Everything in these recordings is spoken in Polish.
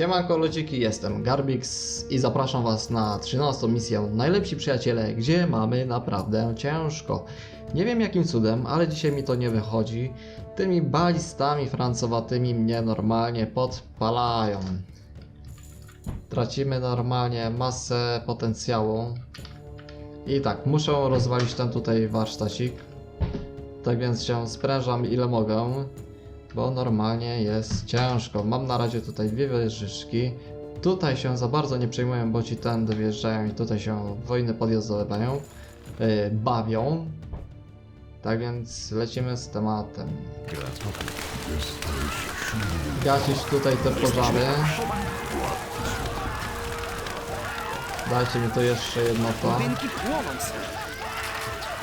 Siemanko ludziki, jestem Garbix i zapraszam was na 13 misję Najlepsi Przyjaciele, gdzie mamy naprawdę ciężko. Nie wiem jakim cudem, ale dzisiaj mi to nie wychodzi. Tymi balistami francowatymi mnie normalnie podpalają. Tracimy normalnie masę potencjału. I tak, muszę rozwalić ten tutaj warsztacik. Tak więc się sprężam ile mogę bo normalnie jest ciężko. Mam na razie tutaj dwie wieżyczki. Tutaj się za bardzo nie przejmuję, bo ci tędy wjeżdżają i tutaj się wojny podjazdowe bawią. Yy, bawią. Tak więc lecimy z tematem. Gasić tutaj te pożary. Dajcie mi to jeszcze jedno to.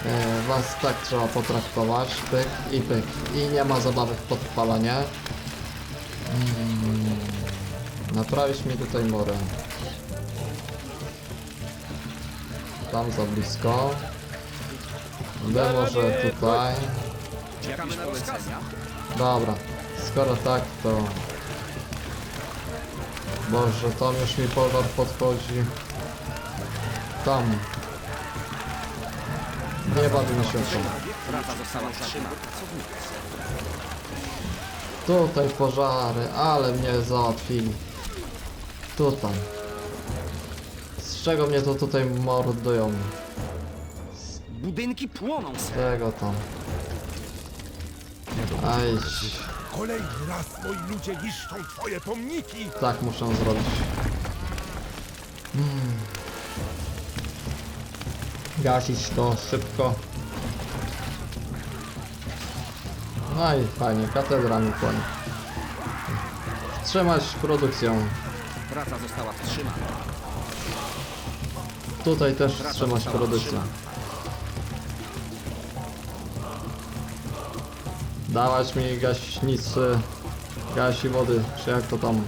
E, Was tak trzeba potraktować, pyk i pyk. I nie ma zabawy w podpalanie. Mm, naprawić mi tutaj morę. Tam za blisko. B może tutaj. Czekamy na rozkazy. Dobra, skoro tak to... Boże, tam już mi pożar podchodzi. Tam. Nie bawimy się w to. Praca została. Tutaj pożary, ale mnie załatwili. Tutaj. Z czego mnie to tutaj mordują? Budynki płoną, Z sir. tego tam. Aj, Kolejny raz moi ludzie niszczą twoje pomniki! tak muszę zrobić. Gasić to szybko. No i fajnie, katedra mi płonie. Wstrzymać produkcję. Praca została wstrzymana. Tutaj też wstrzymać produkcję. Dawać mi gaśnicy, gasi wody, czy jak to tam.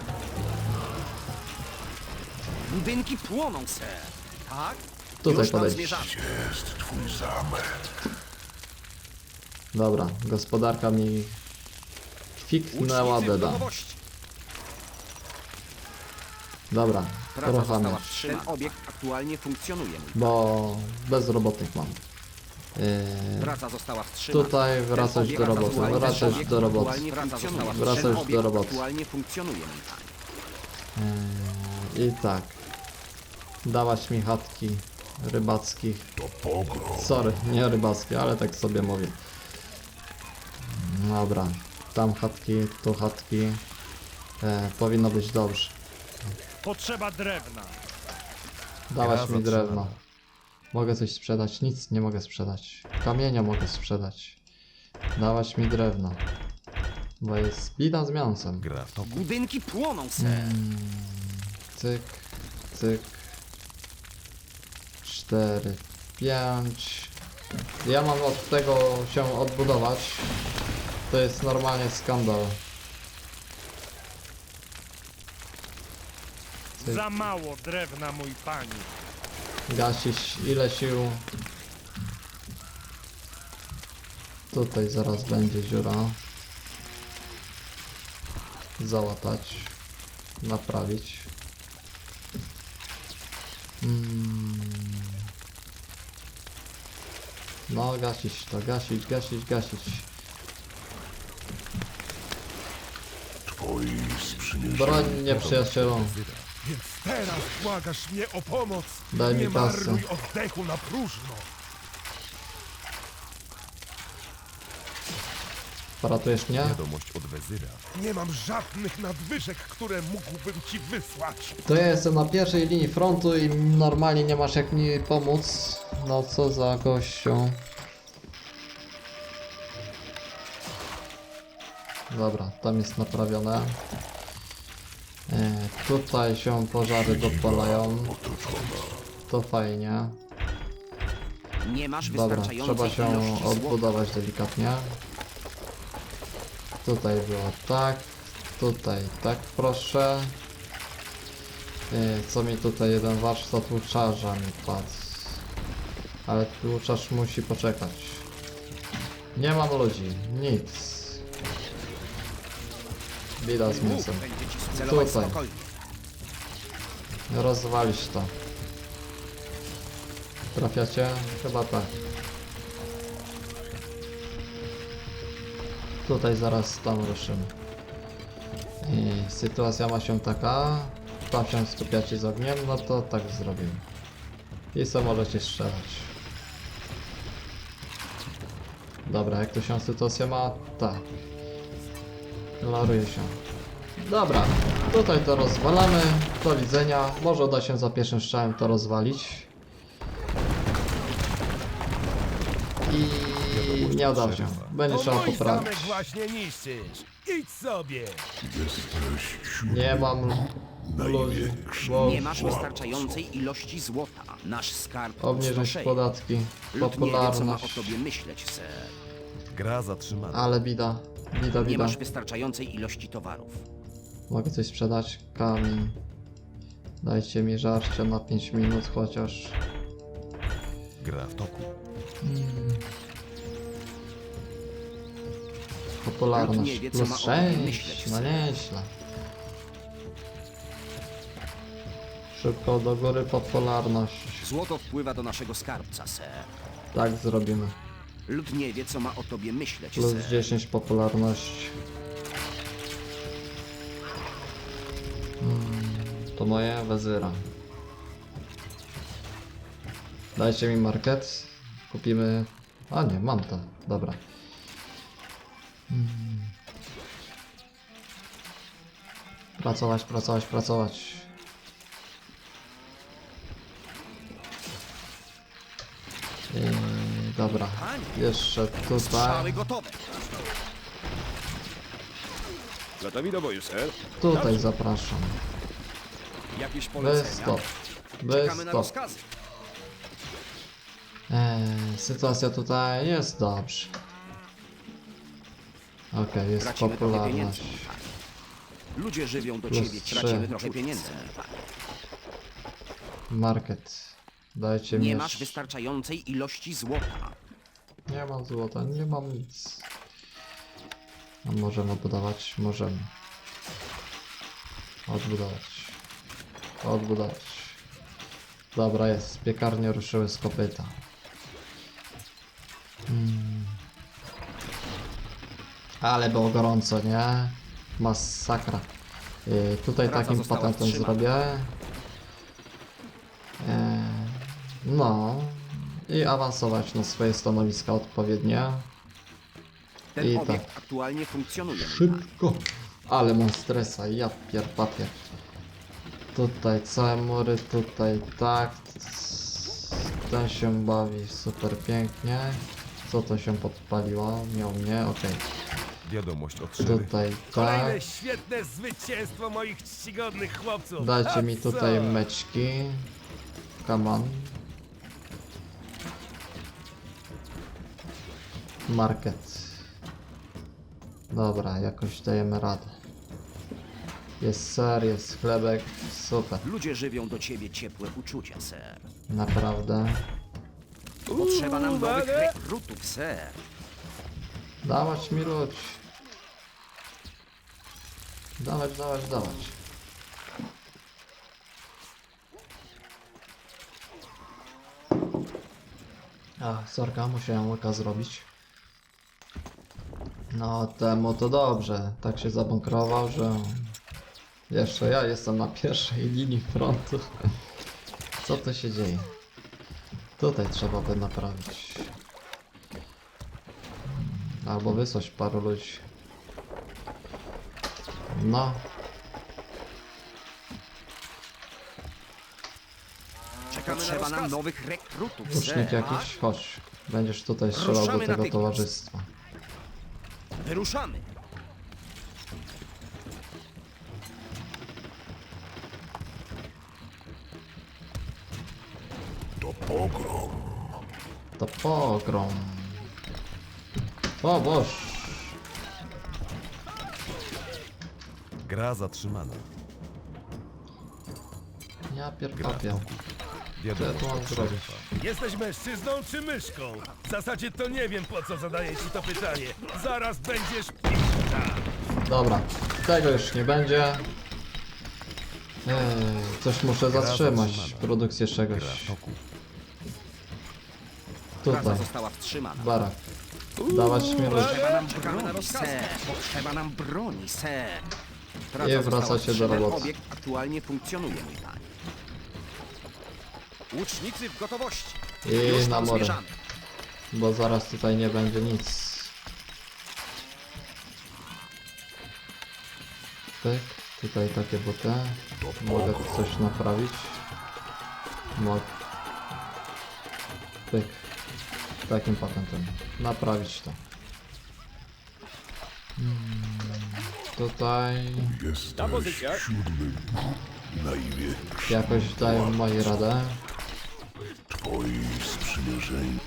Budynki płoną, sir. Tak? Tutaj zmierzamy. Jest twój zamek. Dobra, gospodarka mi fiknęła Łucznicy w deda. gotowości. Dobra, Praca ruchamy, została wstrzymana. Ten obiekt aktualnie funkcjonuje. bo bezrobotnych mam. Yy, Praca została wstrzymana. tutaj wracać do roboty, aktualnie- wracać ten obiekt do roboty. aktualnie. Wracać Ten do obiekt roboty. aktualnie funkcjonuje. mój. Yy, I tak. Dawać mi chatki rybackich. Sorry, nie rybackie, ale tak sobie mówię. Dobra, tam chatki, tu chatki. E, powinno być dobrze. Potrzeba drewna. Dawać mi drewno. Mogę coś sprzedać? Nic nie mogę sprzedać. Kamienia mogę sprzedać. Dawać mi drewno. Bo jest bida z mięsem. Budynki płoną, sir. Cyk, cyk. Cztery, pięć. Ja mam od tego się odbudować. To jest normalnie skandal. Cyk. Za mało drewna, mój pani. Gasić ile sił. Tutaj zaraz będzie dziura. Załatać. Naprawić. No, gasić to, gasić, gasić, gasić. Twoi sprzymierzeni. Broń nieprzyjacielu. Więc teraz błagasz mnie o pomoc. Daj mi nie kasę. marnuj oddechu na próżno. Poratujesz mnie? Wiadomość od wezyra. Nie mam żadnych nadwyżek, które mógłbym ci wysłać. To ja jestem na pierwszej linii frontu i normalnie nie masz jak mi pomóc. No co za gościu. Dobra, tam jest naprawione. E, tutaj się pożary dopalają. To fajnie. Nie masz Dobra, wystarczającej trzeba się ilości złota. odbudować delikatnie. Tutaj było tak, tutaj tak proszę. Co mi tutaj jeden warsztat łuczarza mi padł. Ale tłuczarz musi poczekać. Nie mam ludzi, nic. Bida z celować Tutaj. Rozwalić to. Trafiacie? Chyba tak. Tutaj zaraz tam ruszymy. I sytuacja ma się taka. Tam się skupiacie z ogniem, no to tak zrobimy. I co możecie strzelać. Dobra, jak to się sytuacja ma? Tak. Klaruje się. Dobra, tutaj to rozwalamy. Do widzenia. Może uda się za pierwszym strzałem to rozwalić. Nie uda się. Będzie To trzeba mój poprawić. zamek właśnie niszczysz. Idź sobie. Nie mam ludzi. Bo Nie masz wystarczającej ilości złota. Nasz skarb obniżyć znoszeje. podatki. Lud nie wie, co ma o Popularność. tobie myśleć, ser. Gra zatrzymana. Ale bida. Bida, Nie bida. masz wystarczającej ilości towarów. Mogę coś sprzedać? Kamień. Dajcie mi żarcie na 5 minut chociaż. Gra w toku. Popularność Lud nie wie, co plus ma o tobie 6. myśleć, No nieźle. Szybko do góry popularność. Złoto wpływa do naszego skarbca, ser. Tak zrobimy. Lud nie wie, co ma o tobie myśleć, Plus ser. 10 popularność. Hmm, to moje wezyra. Dajcie mi market. Kupimy. A nie, mam to. Dobra. Hmm. Pracować, pracować, pracować. I, dobra. Jeszcze tutaj. Gotowi do boju, ser? Tutaj zapraszam. Jakieś Bez polecenia? stop. Bez Czekamy na stop. rozkazy. Eee, sytuacja tutaj jest dobrze. Okej, jest Tracimy trochę pieniędzy. popularność. Ludzie żywią do Plus ciebie. trzy. Tracimy trochę pieniędzy. Market. Dajcie mi Nie jeszcze- masz wystarczającej ilości złota. Nie mam złota, nie mam nic. A możemy budować? Możemy. Odbudować. Odbudować. Dobra, jest. Piekarnie ruszyły z kopyta. Ale było gorąco, nie? Masakra. Yy, tutaj Praca takim została patentem wstrzymana. zrobię. Eee, no. I awansować na swoje stanowiska odpowiednie. Ten I obiekt tak. aktualnie funkcjonuje. Szybko. Ale mam stresa, ja pierpapię. Tutaj całe mury, tutaj tak. Ten się bawi super pięknie. Co to się podpaliło? Miał mnie, okej. Wiadomość od. Tutaj tak. Kolejne świetne zwycięstwo moich czcigodnych chłopców. Dajcie mi co? tutaj meczki. Come on. Market. Dobra, jakoś dajemy radę. Jest ser, jest chlebek, super, Ludzie żywią do ciebie ciepłe uczucia, ser. naprawdę. Potrzeba nam nowych Uwaga! rekrutów, ser. Dawać mi ludzi. Dawać, dawać, dawać. A, sorka, musiałem łyka zrobić. No, temu to dobrze. Tak się zabunkrował, że... Jeszcze ja jestem na pierwszej linii frontu. Co to się dzieje? Tutaj trzeba by naprawić. Albo wysłać paru ludzi. No, Czekamy Potrzeba na nam nowych rekrutów, łucznik jakiś? Chodź. Będziesz tutaj strzelał do tego natychmiast. towarzystwa. Wyruszamy. To pogrom. O boż. Gra zatrzymana. Ja Gra w pierpapię. toku. Co ja tu mam zrobić? Jesteś mężczyzną czy myszką? W zasadzie to nie wiem po co zadaję ci to pytanie. Zaraz będziesz p***a. Dobra, tego już nie będzie. Eee, coś muszę zatrzymać, produkcję czegoś. Praca Tutaj, została wstrzymana. barak. Dawać mi ludzi. Potrzeba nam broni, ser. Potrzeba nam broni, ser. Praca I została wracacie do wstrzymana. roboty. Obiekt aktualnie funkcjonuje, mój panie. Łucznicy w gotowości. Już I na tam morę, zmierzamy. bo zaraz tutaj nie będzie nic. Pyk, tutaj takie buty. Mogę tu coś naprawić. Mogę. Pyk. Takim patentem. Naprawić to. Tutaj Ta pozycja. jakoś dają moi radę.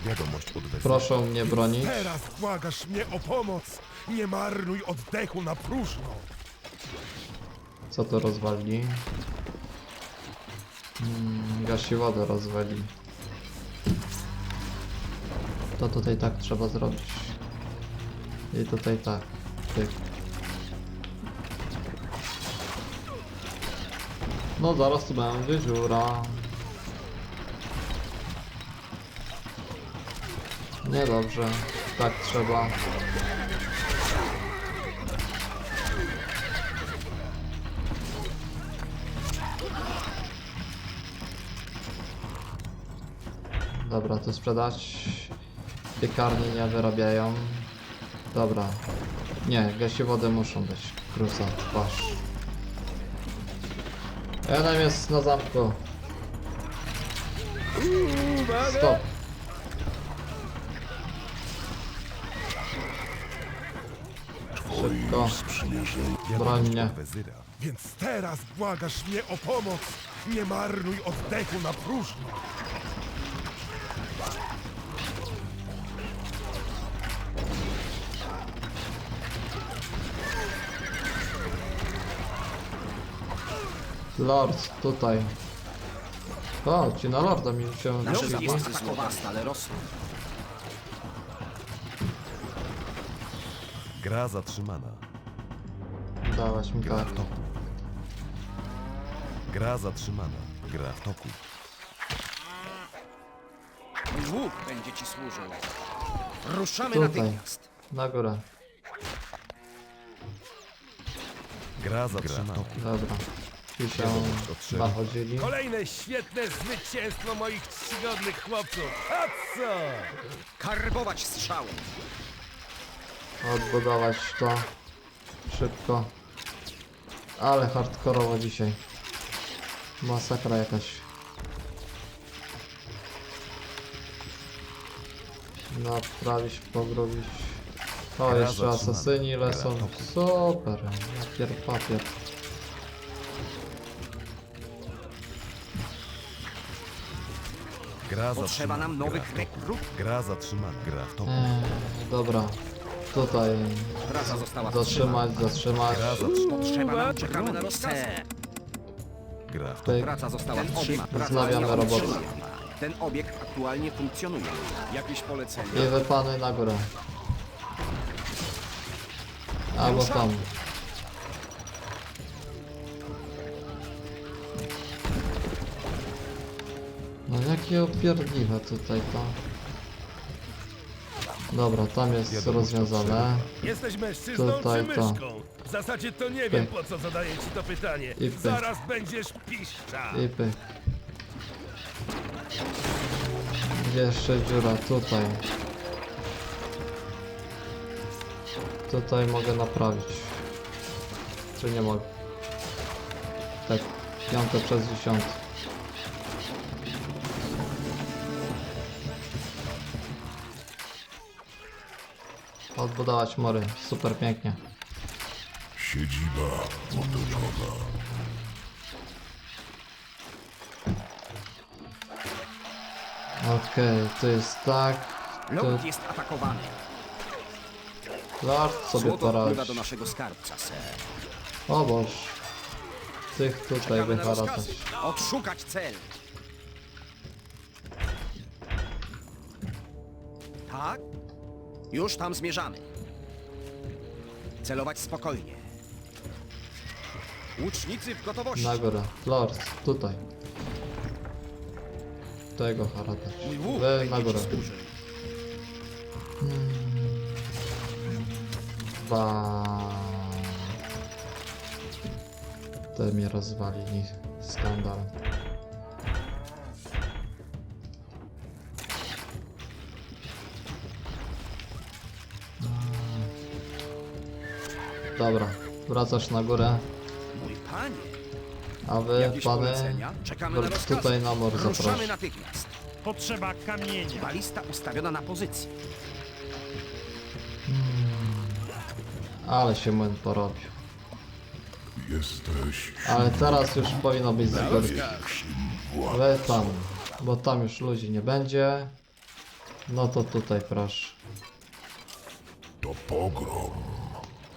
Wiadomość od Proszę mnie bronić. Teraz błagasz mnie o pomoc. Nie marnuj oddechu na próżno. Co to rozwali? Hmm, gasi wodę rozwali. To tutaj tak trzeba zrobić. I tutaj tak. Tyk. No zaraz tu będzie dziura. Niedobrze. Tak trzeba. Dobra, to sprzedać. Piekarnie nie wyrabiają. Dobra. Nie, gasi wodę muszą być. Krusa, twarz. Enem jest na zamku. Stop. Szybko. Broń mnie. Więc teraz błagasz mnie o pomoc. Nie marnuj oddechu na próżno. Lord, tutaj. O, ci na Lorda mi się Nasze zapasy słowa stale rosną. Gra zatrzymana. Dałaś mi Gra tak. w toku. Gra zatrzymana. Gra w toku. Mój łuk będzie ci służył. Ruszamy Tutaj. natychmiast. Na górę. Gra zatrzymana. Dobra. Ci się Otrzymał. nachodzili. Kolejne świetne zwycięstwo moich czcigodnych chłopców. A co? Karbować strzały. Odbudować to. Szybko. Ale hardkorowo dzisiaj. Masakra jakaś. Naprawić, pogrobić. O, jeszcze asasyni lecą. Super. Papier, papier. Gra Potrzeba zatrzymana. nam Gra nowych w toku. rekrutów. Gra zatrzymana. Gra w toku. Eee, dobra. Tutaj Praca została zatrzymać, zatrzymać. Gra zatrzymana. Potrzeba nam czekamy na rozkazy. Gra w toku. Pyk. Praca została wstrzymana. Praca Wznawiamy została robotę. wstrzymana. Ten obiekt aktualnie funkcjonuje. Jakieś polecenie? I wypany na górę. Albo tam. Jakie opierdliwe tutaj to. Dobra, tam jest rozwiązane. Jesteś mężczyzną Tutaj czy to. myszką? W zasadzie to nie wiem po co zadaję ci to pytanie. I pyk. Zaraz będziesz piszcza. I pyk. Jeszcze dziura tutaj. Tutaj mogę naprawić. Czy nie mogę? Tak, piąte przez dziesiąte. Odbudować mory, super pięknie. Siedziba otoczona. Okej, to jest tak. To Lord jest atakowany. Lord sobie Złoto wpływa poradzi. do naszego skarbca, ser. O Boż. Tych tutaj Czekamy na rozkazy. Odszukać cel. Już tam zmierzamy. Celować spokojnie. Łucznicy w gotowości. Na górę. Lord, tutaj. Tego charakter. Mój łuk będzie na ci górę. służył. Dwa. Te mnie rozwalili. Skandal. Dobra, wracasz na górę, Mój panie. a wy, Jakieś pany, polecenia? Czekamy na rozkazy. tutaj na mor Ruszamy zapraszam. natychmiast. Potrzeba kamienia. Balista ustawiona na pozycji. Ale się młyn porobił. Jesteś Ale teraz już powinno być z górki. Wy tam, bo tam już ludzi nie będzie. No to tutaj proszę. to pogrom.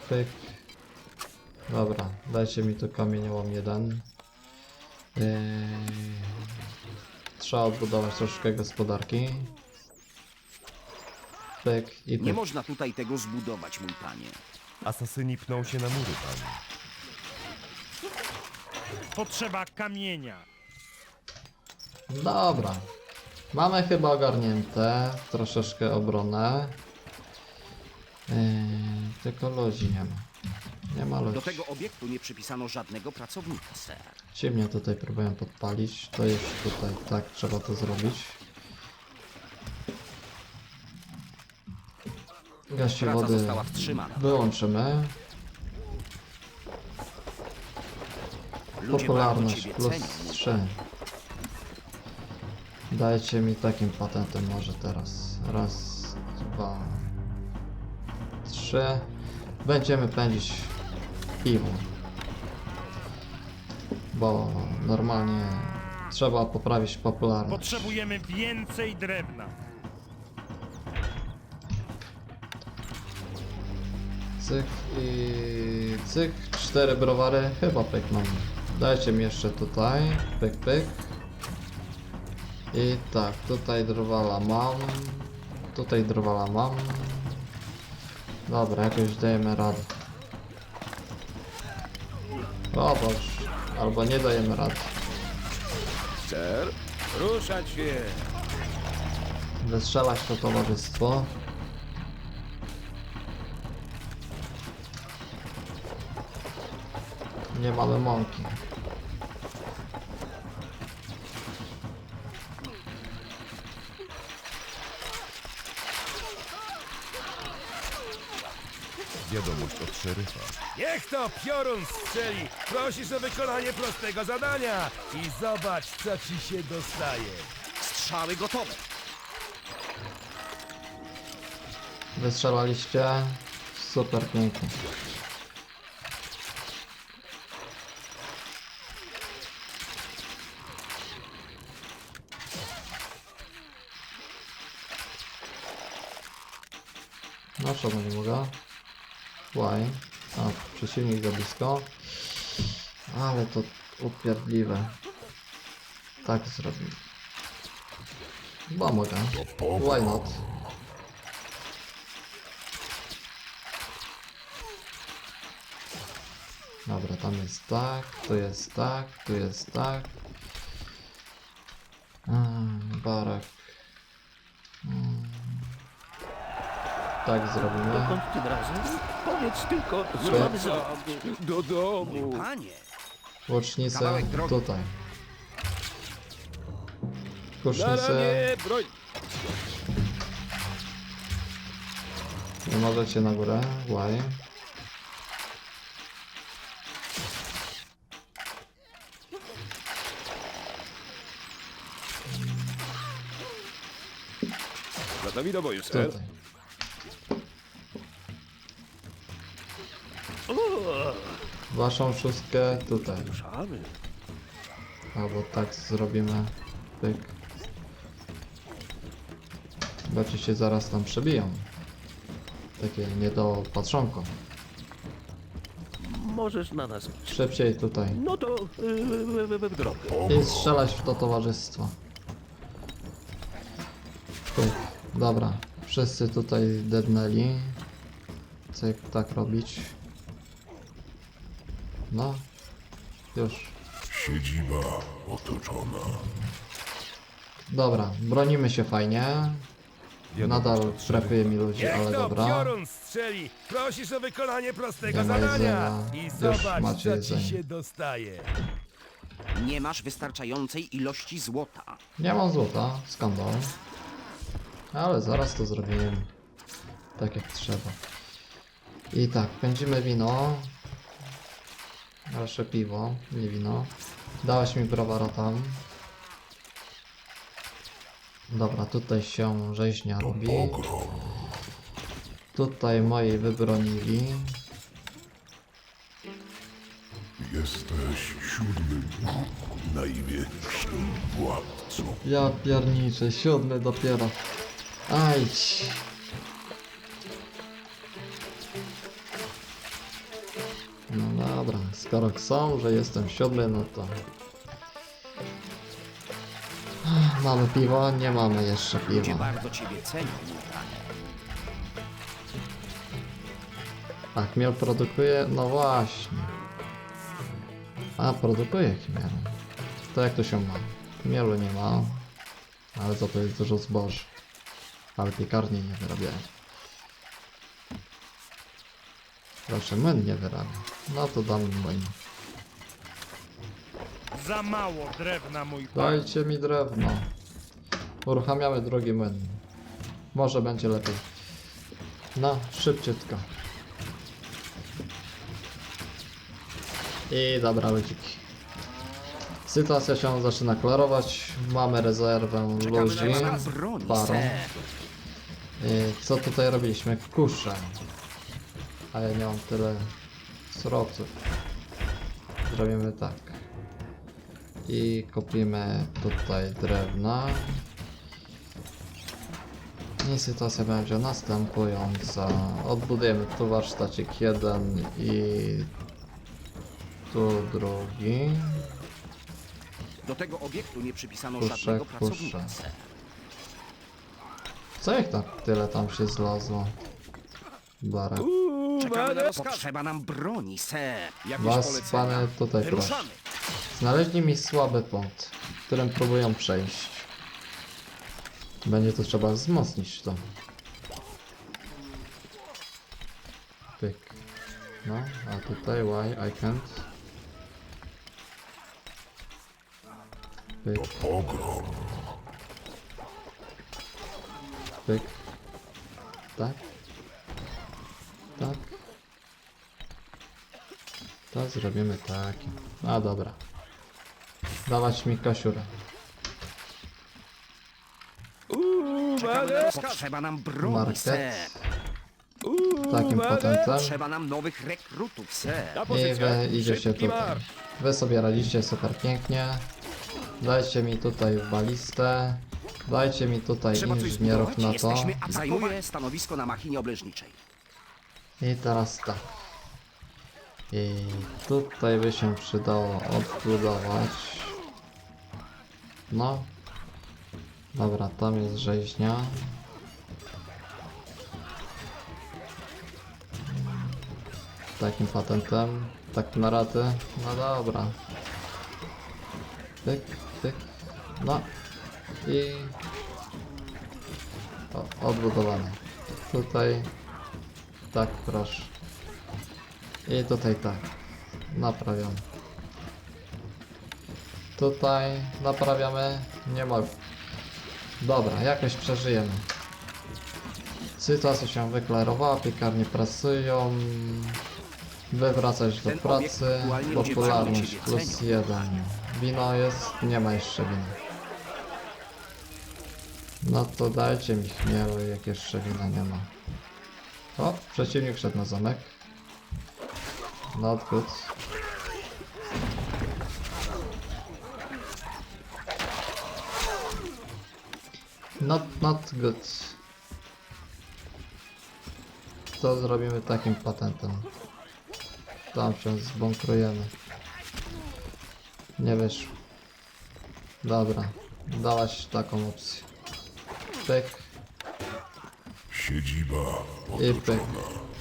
Pyk. Dobra, dajcie mi tu kamieniołom jeden. Yy... Trzeba odbudować troszkę gospodarki. Pyk i Nie pyk. można tutaj tego zbudować, mój panie. Asasyni pną się na mury, panie. Potrzeba kamienia. Dobra. Mamy chyba ogarnięte troszeczkę obronę. Yy, tylko ludzi nie ma. Nie ma. Do tego obiektu nie przypisano żadnego pracownika, ser. Ci mnie tutaj próbują podpalić. To już tutaj tak trzeba to zrobić. Gaście Praca wody została wstrzymana. wyłączymy. Ludzie bardzo Popularność ciebie plus cenią. mój 3. Dajcie mi takim patentem może teraz. Raz, dwa, trzy. Będziemy pędzić piwo. Bo normalnie trzeba poprawić popularność. Potrzebujemy więcej drewna. Cyk i cyk. Cztery browary. Chyba pyk mam. Dajcie mi jeszcze tutaj. Pyk, pyk. I tak, tutaj drwala mam. Tutaj drwala mam. Dobra, jakoś dajemy radę. O Boż. Albo nie dajemy rady. Ser? Ruszać się! Wystrzelać to towarzystwo. Nie mamy mąki. Wiadomość od szeryfa. Niech to piorun strzeli! Prosisz o wykonanie prostego zadania i zobacz, co ci się dostaje. Strzały gotowe. Wystrzelaliście. Super pięknie. No czemu nie mogę? A, przeciwnik za blisko. Ale to upierdliwe. Tak zrobimy. Bo mogę. Why not? Dobra, tam jest tak, tu jest tak, tu jest tak. Barak. Tak zrobimy. tym razem? Powiedz tylko, co Czy- mamy zrobić. Do domu! Panie, Kawałek drogi. tutaj. Na ramię, broń! nie możecie na górę. Why? Gotowi do boju, ser? Tutaj. Waszą szóstkę tutaj. Albo tak zrobimy. Pyk. Ci się zaraz tam przebiją. Takie niedopatrzonko. Możesz na nas. Szybciej tutaj. No to yy, w, drogę. I strzelać w to towarzystwo. Pyk. Dobra. Wszyscy tutaj dednęli. Co tak robić? No. Już. Siedziba otoczona. Dobra, bronimy się fajnie. Nadal trafuje mi ludzi, Jak ale to dobra. piorun strzeli, prosisz o wykonanie prostego Nie ma zadania. jedzenia. I Już zobacz, macie co jedzenie. ci się dostaje. Nie masz wystarczającej ilości złota. Nie mam złota, skandal. Ale zaraz to zrobimy. Tak jak trzeba. I tak, pędzimy wino. Raczej piwo, nie wino. Dałeś mi browara tam. Dobra, tutaj się rzeźnia robi. Tutaj moi wybronili. Jesteś siódmym największym władcą. Ja pierniczę, siódmy dopiero. Ajdź. Dobra, skoro chcą, że jestem siódmy, no to... Mamy piwo? Nie mamy jeszcze Ludzie piwa. bardzo ciebie cenią. A chmiel produkuje? No właśnie. A, produkuje chmiel. To jak to się ma? Chmielu nie ma. Ale za to jest dużo zboży. Ale piekarnie nie wyrabiają. Proszę, młyn nie wyrabia. No to dam młyn. Za mało drewna, mój panie. Dajcie mi drewno. Uruchamiamy drugi młyn. Może będzie lepiej. No, szybciutko. I dobra, ludziki. Sytuacja się zaczyna klarować. Mamy rezerwę Czekamy ludzi. na pana broni, Parą. I co tutaj robiliśmy? Kusze. A ja nie mam tyle surowców. Zrobimy tak. I kupimy tutaj drewna. I sytuacja będzie następująca. Odbudujemy tu warsztacik jeden i tu drugi. Do tego obiektu nie przypisano Kusze, żadnego pracownika. Co jak tak tyle tam się zlazło? Barek. Czekamy na rozkaz. Potrzeba nam broni, ser. Jakieś Was, polecenia? panie, tutaj proszę. Znaleźli mi słaby punkt, którym próbują przejść. Będzie to trzeba wzmocnić to. Pyk. No, a tutaj why I can't? Pyk, Pogrom. pyk. Tak. To zrobimy takie. A dobra. Dawać mi na rozkaz. Potrzeba nam broni, ser. Takim patentem. Potrzeba nam nowych rekrutów, ser. I wy idziecie tutaj. Wy sobie radzicie super pięknie. Dajcie mi tutaj balistę. Dajcie mi tutaj Trzeba coś inżynierów zbudować. na to. Jesteśmy atakowani. Zajmuję stanowisko na machinie obleżniczej. I teraz tak. I tutaj by się przydało odbudować. No. Dobra, tam jest rzeźnia. Takim patentem. Tak na raty. No dobra. Tyk, tyk. No. I... O, odbudowane. Tutaj tak, proszę. I tutaj tak. Naprawiamy. Tutaj naprawiamy. Nie mogę. Dobra, jakoś przeżyjemy. Sytuacja się wyklarowała, piekarnie pracują. Wywracać do pracy. Popularność plus jeden. Wino jest, nie ma jeszcze wina. No to dajcie mi chmielu, jak jeszcze wina nie ma. O, przeciwnik wszedł na zamek. Not good. Not, not good. To zrobimy takim patentem. Tam się zbunkrujemy. Nie wyszło. Dobra, dałaś taką opcję. Pyk. Siedziba I pyk. otoczona.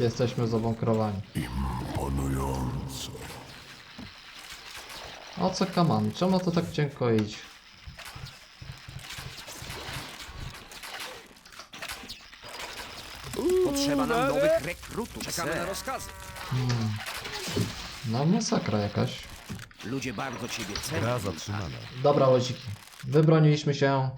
Jesteśmy zabunkrowani. Imponująco. O co kaman? Czemu to tak cienko iść? Potrzeba nam nowych rekrutów, Czekamy na rozkazy. No masakra jakaś. Ludzie bardzo ciebie cenią. Zatrzymana. Dobra łoziki, wybroniliśmy się.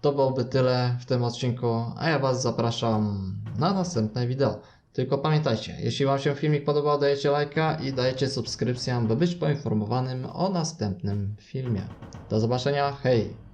To byłoby tyle w tym odcinku, a ja Was zapraszam na następne wideo. Tylko pamiętajcie, jeśli Wam się filmik podobał, dajecie lajka i dajecie subskrypcję, by być poinformowanym o następnym filmie. Do zobaczenia, hej!